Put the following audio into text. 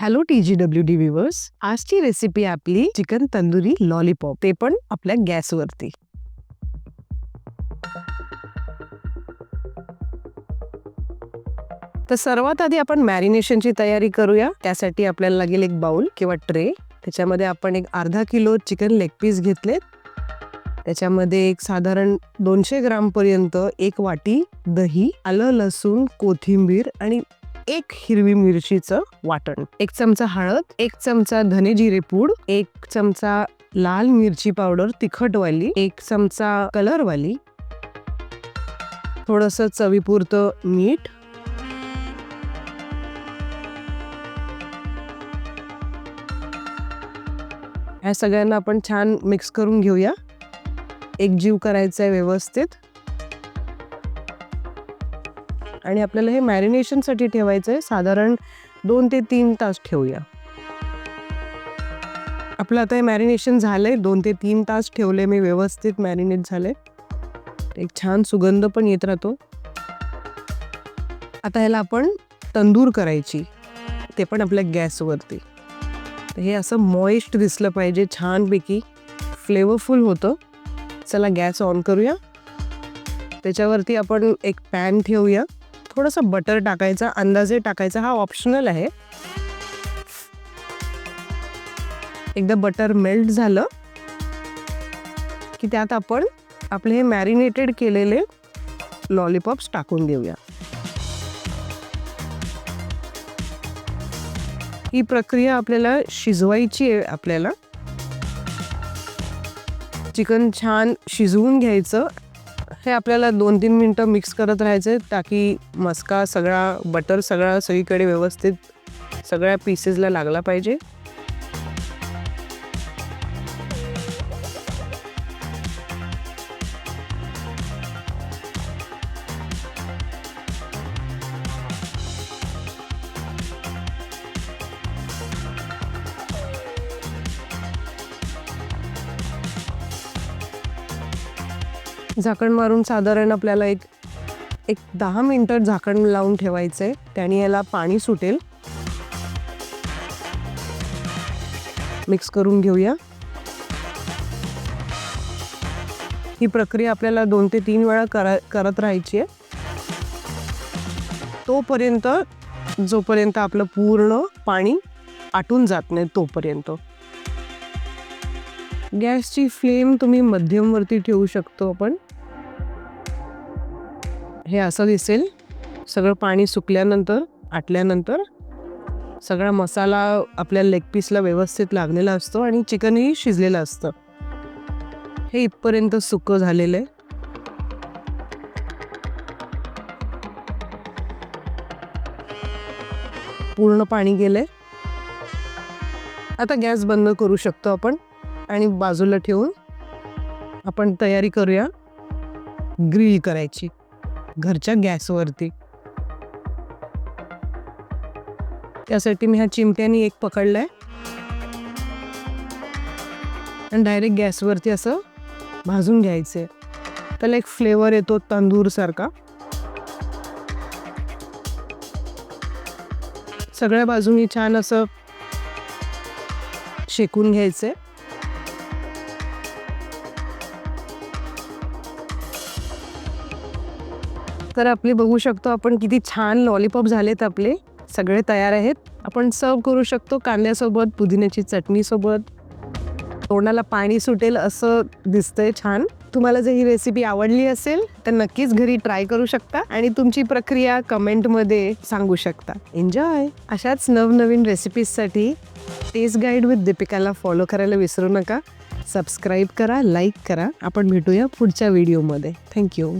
Hello T G W D viewers आजची recipe आपली chicken tandoori lollipop. ते पण आपल्या गॅसवरती. तर सर्वात आधी आपण मॅरिनेशनची तयारी करूया. त्यासाठी आपल्याला लागेल एक बाउल किंवा ट्रे. त्याच्यामध्ये आपण एक अर्धा किलो चिकन लेग पीस घेतलेत. त्याच्यामध्ये एक साधारण दोनशे ग्राम पर्यंत एक वाटी दही आलं लसूण कोथिंबीर आणि एक हिरवी मिरचीचं वाटण एक चमचा हळद एक चमचा धने जिरे पूड एक चमचा लाल मिरची पावडर तिखटवाली एक चमचा कलरवाली थोडस चवीपुरतं मीठ ह्या सगळ्यांना आपण छान मिक्स करून घेऊया. एक जीव करायचा आहे व्यवस्थित. आणि आपल्याला हे मॅरिनेशनसाठी ठेवायचं आहे. साधारण दोन ते तीन तास ठेवूया. आपलं आता हे मॅरिनेशन झालं आहे दोन ते तीन तास ठेवले मी व्यवस्थित मॅरिनेट झाले. एक छान सुगंध पण येत राहतो. आता ह्याला आपण तंदूर करायची. ते पण आपल्या गॅसवरती. तर हे असं मॉइस्ट दिसलं पाहिजे छानपैकी. फ्लेवरफुल होतं. चला गॅस ऑन करूया. त्याच्यावरती आपण एक पॅन ठेवूया. थोडंसं बटर टाकायचा अंदाजे टाकायचा हा ऑप्शनल आहे. एकदा बटर मेल्ट झालं की त्यात आपण आपले हे मॅरिनेटेड केलेले लॉलीपॉप्स टाकून देऊया. ही प्रक्रिया आपल्याला शिजवायची आहे आपल्याला. चिकन छान शिजवून घ्यायचं. हे आपल्याला दोन तीन मिनटं मिक्स करत राहायचं ताकी मस्का सगळा बटर सगळा सगळीकडे व्यवस्थित सगळ्या पीसेसला लागला पाहिजे. झाकण मारून साधारण आपल्याला एक एक दहा मिनटं झाकण लावून ठेवायचं आहे त्याने याला पाणी सुटेल. मिक्स करून घेऊया. ही प्रक्रिया आपल्याला दोन ते तीन वेळा करा करत राहायची आहे. तोपर्यंत जोपर्यंत आपलं पूर्ण पाणी आटून जात नाही तोपर्यंत. गॅसची फ्लेम तुम्ही मध्यमवरती ठेवू शकतो आपण. हे असं दिसेल. सगळं पाणी सुकल्यानंतर आटल्यानंतर सगळा मसाला आपल्या लेग पीसला व्यवस्थित लागलेला असतो आणि चिकनही शिजलेलं असतं. हे इथपर्यंत सुकं झालेलं आहे. पूर्ण पाणी गेलंय. आता गॅस बंद करू शकतो आपण. आणि बाजूला ठेवून आपण तयारी करूया ग्रिल करायची घरच्या गॅसवरती. त्यासाठी मी ह्या चिमट्याने एक पकडलाय. आणि डायरेक्ट गॅसवरती असं भाजून घ्यायचे त्याला एक फ्लेवर येतो तंदूर सारखा. सगळ्या बाजूनी छान असं शेकून घ्यायचंय. तर आपले बघू शकतो आपण किती छान लॉलीपॉप झालेत आपले. सगळे तयार आहेत. आपण सर्व करू शकतो कांद्यासोबत पुदिन्याची चटणीसोबत. तोंडाला पाणी सुटेल असं दिसतंय छान. तुम्हाला जर ही रेसिपी आवडली असेल तर नक्कीच घरी ट्राय करू शकता आणि तुमची प्रक्रिया कमेंटमध्ये सांगू शकता. एन्जॉय अशाच नवनवीन रेसिपीजसाठी टेस्ट गाईड विथ दीपिकाला फॉलो करायला विसरू नका. सबस्क्राईब करा लाईक करा. आपण भेटूया पुढच्या व्हिडिओमध्ये थँक्यू